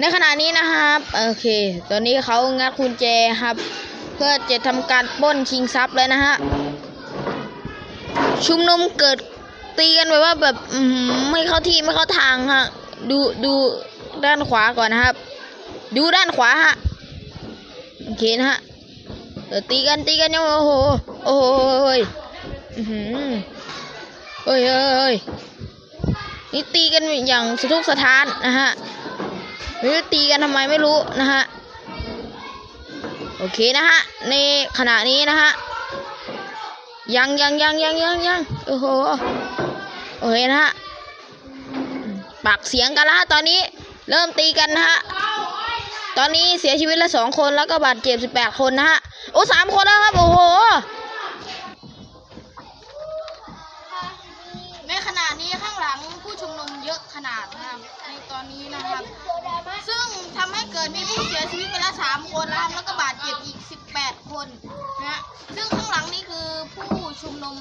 ในขณะนี้นะครับโอเค ตอนนี้เขางัดกุญแจครับ เพื่อจะทำการป้นชิงทรัพย์เลยนะฮะชุมนุมเกิดตีกันแบบว่าแบบไม่เข้าที่ไม่เข้าทางฮะดูดูด้านขวาก่อนนะครับ ดูด้านขวาฮะโอเคนะฮะตีกันตีกันยังโอ้โหโอ้โหเฮ้ยเฮ้ยเฮ้ยเฮ้ยนี่ตีกันอย่างสะทุกสะท้านนะฮะ ไม่รู้ตีกันทำไมไม่รู้นะฮะ โอเคนะฮะ ในขณะนี้นะฮะ ยังยังยังยังยังยังโอ้โห โอเคนะฮะ ปากเสียงกันละตอนนี้เริ่มตีกันนะฮะ ตอนนี้เสียชีวิตละสองคนแล้วก็บาดเจ็บสิบแปดคนนะฮะ โอ้สามคนแล้วครับ โอ้โหในขณะนี้ข้างหลังผู้ชุมนุมเยอะขนาดนะครับในตอนนี้นะครับ ชีวิตไปแล้ว3คนนะแล้วก็บาดเจ็บอีก18คนนะะซึ่งข้างหลังนี่คือผู้ชุมนุม